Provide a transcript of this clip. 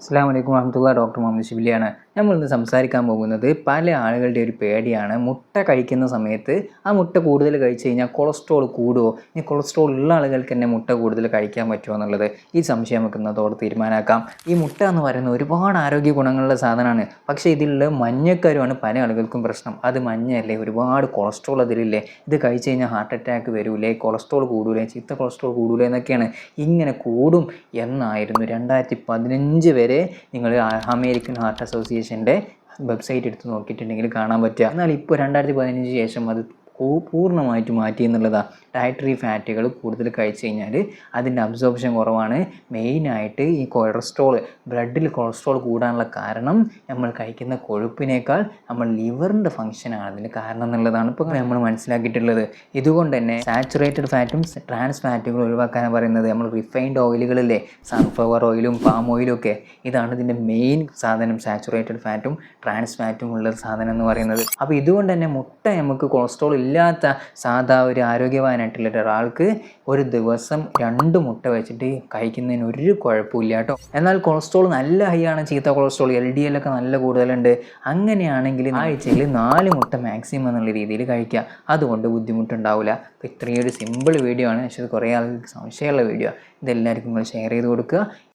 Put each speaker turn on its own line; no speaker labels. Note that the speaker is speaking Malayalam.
അസ്സാം വലൈക്കും വാഹമത്തുള്ള ഡോക്ടർ മുഹമ്മദ് ഷിബിലിയാണ് നമ്മൾ ഇന്ന് സംസാരിക്കാൻ പോകുന്നത് പല ആളുകളുടെ ഒരു പേടിയാണ്. മുട്ട കഴിക്കുന്ന സമയത്ത് ആ മുട്ട കൂടുതൽ കഴിച്ചു കഴിഞ്ഞാൽ കൊളസ്ട്രോൾ കൂടുമോ ഇനി കൊളസ്ട്രോൾ ഉള്ള ആളുകൾക്ക് തന്നെ മുട്ട കൂടുതൽ കഴിക്കാൻ പറ്റുമോ എന്നുള്ളത് ഈ സംശയം വെക്കുന്നതോടെ തീരുമാനമാക്കാം ഈ മുട്ട എന്ന് പറയുന്നത് ഒരുപാട് ആരോഗ്യ ഗുണങ്ങളുള്ള സാധനമാണ്. പക്ഷേ ഇതിലുള്ള മഞ്ഞക്കരുമാണ് പല ആളുകൾക്കും പ്രശ്നം. അത് മഞ്ഞല്ലേ ഒരുപാട് കൊളസ്ട്രോൾ അതിലില്ലേ? ഇത് കഴിച്ചു കഴിഞ്ഞാൽ ഹാർട്ട് അറ്റാക്ക് വരൂലേ? കൊളസ്ട്രോൾ കൂടൂലേ? ചീത്ത കൊളസ്ട്രോൾ കൂടൂലേ എന്നൊക്കെയാണ് ഇങ്ങനെ കൂടും എന്നായിരുന്നു. രണ്ടായിരത്തി പതിനഞ്ച് വരെ നിങ്ങൾ അമേരിക്കൻ ഹാർട്ട് അസോസിയേഷന്റെ വെബ്സൈറ്റ് എടുത്ത് നോക്കിയിട്ടുണ്ടെങ്കിൽ കാണാൻ പറ്റുക. എന്നാൽ ഇപ്പോൾ രണ്ടായിരത്തി പതിനഞ്ച് ശേഷം അത് പൂർണമായിട്ട് മാറ്റി എന്നുള്ളതാണ് ഡയറ്ററി ഫാറ്റുകൾ കൂടുതൽ കഴിച്ചു കഴിഞ്ഞാൽ അതിന്റെ അബ്സോർപ്ഷൻ കുറവാണ്. മെയിനായിട്ട് ഈ കൊളസ്ട്രോൾ ബ്ലഡിൽ കൊളസ്ട്രോൾ കൂടാനുള്ള കാരണം നമ്മൾ കഴിക്കുന്ന കൊഴുപ്പിനേക്കാൾ നമ്മൾ ലിവറിന്റെ ഫംഗ്ഷനാണ് അതിന് കാരണം എന്നുള്ളതാണ് ഇപ്പോൾ നമ്മൾ മനസ്സിലാക്കിയിട്ടുള്ളത്. ഇതുകൊണ്ട് തന്നെ സാച്ചുറേറ്റഡ് ഫാറ്റും ട്രാൻസ് ഫാറ്റുകളും ഒഴിവാക്കാനാണ് പറയുന്നത്. നമ്മൾ റിഫൈൻഡ് ഓയിലുകളിലെ സൺഫ്ലവർ ഓയിലും പാം ഓയിലും ഒക്കെ. ഇതാണ് ഇതിന്റെ മെയിൻ സാധനം. സാച്ചുറേറ്റഡ് ഫാറ്റും ട്രാൻസ് ഫാറ്റും ഉള്ള സാധനം എന്ന് പറയുന്നത്. അപ്പോൾ ഇതുകൊണ്ട് തന്നെ മുട്ട നമുക്ക് കൊളസ്ട്രോൾ ഇല്ലാത്ത സാധാ ഒരു ആരോഗ്യവാനായിട്ടുള്ള ഒരാൾക്ക് ഒരു ദിവസം രണ്ട് മുട്ട വെച്ചിട്ട് കഴിക്കുന്നതിന് ഒരു കുഴപ്പമില്ല കേട്ടോ. എന്നാൽ കൊളസ്ട്രോൾ നല്ല ഹൈ ആണ് ചീത്ത കൊളസ്ട്രോൾ എൽ ഡി എൽ ഒക്കെ നല്ല കൂടുതലുണ്ട്. അങ്ങനെയാണെങ്കിൽ ആഴ്ചയിൽ നാല് മുട്ട മാക്സിമം എന്നുള്ള രീതിയിൽ കഴിക്കുക. അതുകൊണ്ട് ബുദ്ധിമുട്ടുണ്ടാവില്ല. അപ്പോൾ ഇത്രയും ഒരു സിമ്പിൾ വീഡിയോ ആണ്. പക്ഷേ കുറേ ആൾക്ക് സംശയമുള്ള വീഡിയോ ഇതെല്ലാവർക്കും നിങ്ങൾ ഷെയർ ചെയ്ത് കൊടുക്കുക.